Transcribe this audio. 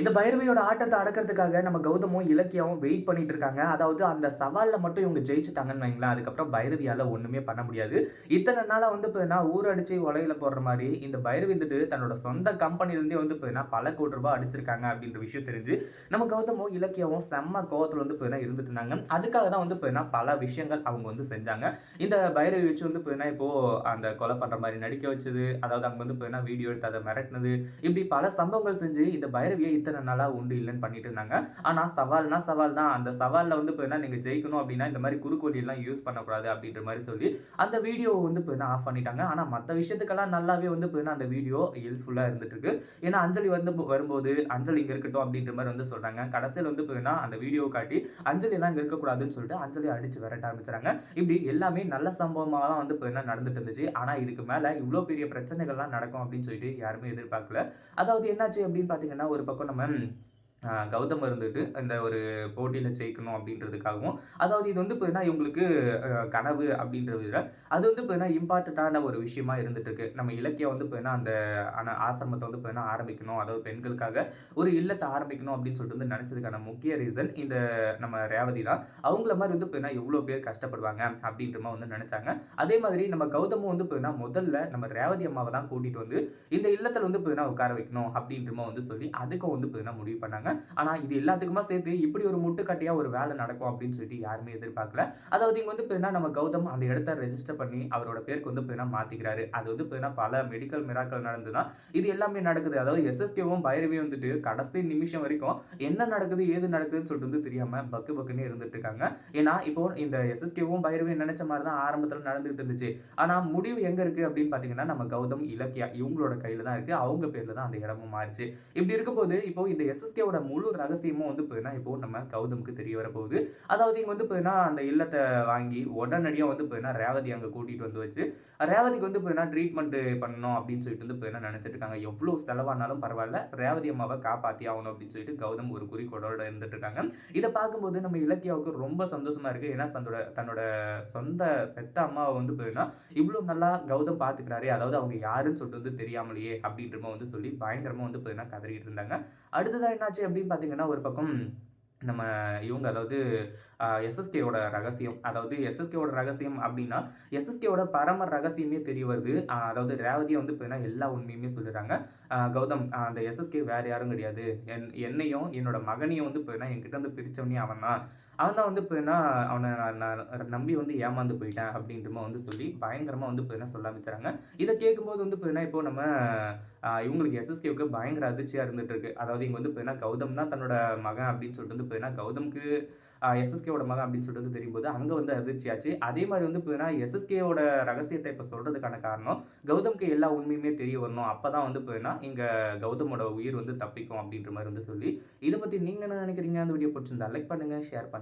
இந்த பைரவியோட ஆட்டத்தை அடக்கிறதுக்காக நம்ம கௌதமும் இலக்கியாவும் வெயிட் பண்ணிட்டு இருக்காங்க. அதாவது அந்த சவாலில் மட்டும் இவங்க ஜெயிச்சுட்டாங்கன்னு வைங்களேன். அதுக்கப்புறம் பைரவியால் ஒன்றுமே பண்ண முடியாது. இத்தனை நாளாக வந்து இப்போ ஊர் அடிச்சு உலையில போடுற மாதிரி இந்த பைரவி வந்துட்டு தன்னோட சொந்த கம்பெனிலேருந்தே வந்து இப்போ பல கோடி ரூபாய் அடிச்சிருக்காங்க அப்படின்ற விஷயம் தெரிஞ்சு நம்ம கௌதமும் இலக்கியாவும் செம்ம கோவத்தில் வந்து இப்போ இருந்துட்டு இருந்தாங்க. அதுக்காக தான் வந்து இப்போ பல விஷயங்கள் அவங்க வந்து செஞ்சாங்க. இந்த பைரவி வச்சு வந்து இப்போ இப்போது அந்த கொலை பண்ணுற மாதிரி நடிக்க வச்சது அதாவது அங்கே வந்து இப்போ வீடியோ எடுத்து அதை மிரட்டினது இப்படி பல சம்பவங்கள் செஞ்சு இந்த பைரவியை இத்தனை நாளாக உண்டு இல்லைன்னு பண்ணிட்டு இருந்தாங்க ஆனால் சவால்னா சவால் தான். அந்த சவாலில் வந்து இப்போ நீங்கள் ஜெயிக்கணும் அப்படின்னா இந்த மாதிரி குறுக்கோடி யூஸ் பண்ணக்கூடாது அப்படின்ற மாதிரி சொல்லி அந்த வீடியோ வந்து இப்போ ஆஃப் பண்ணிட்டாங்க. ஆனால் மற்ற விஷயத்துக்கெல்லாம் நல்லாவே வந்து இப்போ அந்த வீடியோ ஹெல்ப்ஃபுல்லாக இருந்துட்டு இருக்கு ஏன்னா அஞ்சலி வந்து வரும்போது அஞ்சலி இங்கே இருக்கட்டும் அப்படின்ற மாதிரி வந்து சொல்கிறாங்க கடைசியில் வந்து இப்போ அந்த வீடியோ காட்டி அஞ்சலி எல்லாம் இருக்கக்கூடாதுன்னு சொல்லிட்டு அஞ்சலி அடிச்சு விரட்ட ஆரம்பிச்சுறாங்க. இப்படி எல்லாமே நல்ல சம்பவமாக தான் வந்து இப்போ என்ன நடந்துட்டு இருந்துச்சு. ஆனால் இதுக்கு மேலே இவ்வளோ பெரிய பிரச்சனைகள்லாம் நடக்கும் அப்படின்னு சொல்லிட்டு யாருமே எதிர்பார்க்கல. அதாவது என்னாச்சு அப்படின்னு பார்த்தீங்கன்னா ஒரு பக்கம் நம்ம கௌதம் இருந்துட்டு இந்த ஒரு போட்டியில் ஜெயிக்கணும் அப்படின்றதுக்காகவும் அதாவது இது வந்து பார்த்தீங்கன்னா இவங்களுக்கு கனவு அப்படின்ற விதில் அது வந்து பார்த்தீங்கன்னா இம்பார்ட்டண்ட்டான ஒரு விஷயமா இருந்துட்டுருக்கு. நம்ம இலக்கியம் வந்து பார்த்தீங்கன்னா அந்த ஆசிரமத்தை வந்து பார்த்தீங்கன்னா ஆரம்பிக்கணும். அதாவது பெண்களுக்காக ஒரு இல்லத்தை ஆரம்பிக்கணும் அப்படின்னு சொல்லிட்டு வந்து நினச்சதுக்கான முக்கிய ரீசன் இந்த நம்ம ரேவதி தான். அவங்கள மாதிரி வந்து பார்த்தீங்கன்னா எவ்வளோ பேர் கஷ்டப்படுவாங்க அப்படின்ற மாதிரி வந்து நினச்சாங்க. அதே மாதிரி நம்ம கௌதமும் வந்து பார்த்தீங்கன்னா முதல்ல நம்ம ரேவதி அம்மாவை தான் கூட்டிகிட்டு வந்து இந்த இல்லத்தில் வந்து பார்த்தீங்கன்னா உட்கார வைக்கணும் அப்படின்ற வந்து சொல்லி அதுக்கும் வந்து பார்த்தீங்கன்னா முடிவு பண்ணாங்க. ஆனால் இது எல்லாத்துக்குமா சேர்த்து இப்படி ஒரு முட்டுக்கட்டையாக ஒரு வேலை நடக்கும் அப்படின்னு சொல்லிட்டு யாருமே எதிர்பார்க்கல. அதாவது இங்கே வந்து நம்ம கௌதம் அந்த இடத்த ரெஜிஸ்டர் பண்ணி அவரோட பேருக்கு வந்து பார்த்தீங்கன்னா மாற்றிக்கிறாரு அது வந்து பார்த்தீங்கன்னா பல மெடிக்கல் மிராக்கள் நடந்து தான் இது எல்லாமே நடக்குது. அதாவது எஸ்எஸ்கேவும் பைரவியும் வந்துட்டு கடைசி நிமிஷம் வரைக்கும் என்ன நடக்குது ஏது நடக்குதுன்னு சொல்லிட்டு வந்து தெரியாமல் பக்கு பக்குன்னு இருந்துட்டு இருக்காங்க. ஏன்னா இப்போ இந்த எஸ்எஸ்கேவும் பைரவியும் நினைச்ச மாதிரி தான் ஆரம்பத்தில் நடந்துகிட்டு இருந்துச்சு. ஆனால் முடிவு எங்கே இருக்குது அப்படின்னு பார்த்தீங்கன்னா நம்ம கௌதம் இலக்கியா இவங்களோட கையில் தான் இருக்குது அவங்க பேரில் தான் அந்த இடமும் மாறிச்சு. இப்படி இருக்கும்போது இப்போ இந்த எஸ்எஸ்கேவோட முழு ரகசியமும் வந்து பார்த்தீங்கன்னா இப்போ நம்ம கௌதமுக்கு தெரிய வரப்போகுது. அதாவது இங்கே வந்து பார்த்தீங்கன்னா அந்த இல்லத்தை வாங்கி உடனடியாக வந்து பார்த்தீங்கன்னா ரேவதி அங்கே கூட்டிகிட்டு வந்து வச்சு ரேவதிக்கு வந்து பார்த்தீங்கன்னா ட்ரீட்மெண்ட் பண்ணணும் அப்படின்னு சொல்லிட்டு வந்து பார்த்தீங்கன்னா நினச்சிட்டு இருக்காங்க. எவ்வளோ செலவானாலும் பரவாயில்ல ரேவதி அம்மாவை காப்பாற்றி ஆகணும் அப்படின்னு சொல்லிட்டு கௌதம் ஒரு குறிக்கோளோட இருந்துட்டு இருக்காங்க. இதை பார்க்கும்போது நம்ம இலக்கியாவுக்கு ரொம்ப சந்தோஷமா இருக்கு. ஏன்னா தன்னோட தன்னோட சொந்த பெத்த அம்மாவை வந்து பார்த்தீங்கன்னா இவ்வளோ நல்லா கௌதம் பார்த்துக்கிறாரு அதாவது அவங்க யாருன்னு சொல்லிட்டு வந்து தெரியாமலையே அப்படின்ற வந்து சொல்லி பயங்கரமாக வந்து பார்த்தீங்கன்னா கதறிட்டு இருந்தாங்க. அடுத்ததாக என்னாச்சு அப்படின்னு பார்த்தீங்கன்னா ஒரு பக்கம் நம்ம இவங்க அதாவது எஸ்எஸ்கேவோட ரகசியம் அதாவது எஸ்எஸ்கேவோட ரகசியம் அப்படின்னா எஸ்எஸ்கேவோட பரம ரகசியமே தெரிய வருது. அதாவது ரேவதியை வந்து இப்போ எல்லா உண்மையுமே சொல்லிடுறாங்க. கௌதம் அந்த எஸ்எஸ்கே வேறு யாரும் கிடையாது. என் என்னையும் என்னோட மகனையும் வந்து இப்போ என்கிட்ட வந்து பிரித்தவனே அவன் தான் அவன் தான் வந்து இப்போ என்ன அவனை நான் நம்பி வந்து ஏமாந்து போயிட்டேன் அப்படின்றமா வந்து சொல்லி பயங்கரமாக வந்து இப்போ என்ன சொல்ல ஆரம்பிச்சாங்க இதை கேட்கும்போது வந்து இப்போ என்ன இப்போ நம்ம இவங்களுக்கு எஸ்எஸ்கேவுக்கு பயங்கர அதிர்ச்சியாக இருந்துட்டு இருக்கு. அதாவது இங்கே வந்து இப்போ கௌதம் தான் தன்னோட மகன் அப்படின்னு சொல்லிட்டு வந்து இப்போ என்ன கௌதம்க்கு எஸ்எஸ்கேவோட மகன் அப்படின்னு சொல்லிட்டு வந்து தெரியும் போது அங்கே வந்து அதிர்ச்சியாச்சு அதே மாதிரி வந்து இப்போ எஸ்எஸ்கேவோட ரகசியத்தை இப்போ சொல்கிறதுக்கான காரணம் கௌதம்க்கு எல்லா உண்மையுமே தெரிய வரணும். அப்போ தான் வந்து இப்போ இங்கே கௌதமோட உயிர் வந்து தப்பிக்கும் அப்படின்ற மாதிரி வந்து சொல்லி இதை பற்றி நீங்கள் என்ன நினைக்கிறீங்க? அந்த வீடியோ பிடிச்சிருந்தா லைக் பண்ணுங்கள் ஷேர் பண்ணுங்கள்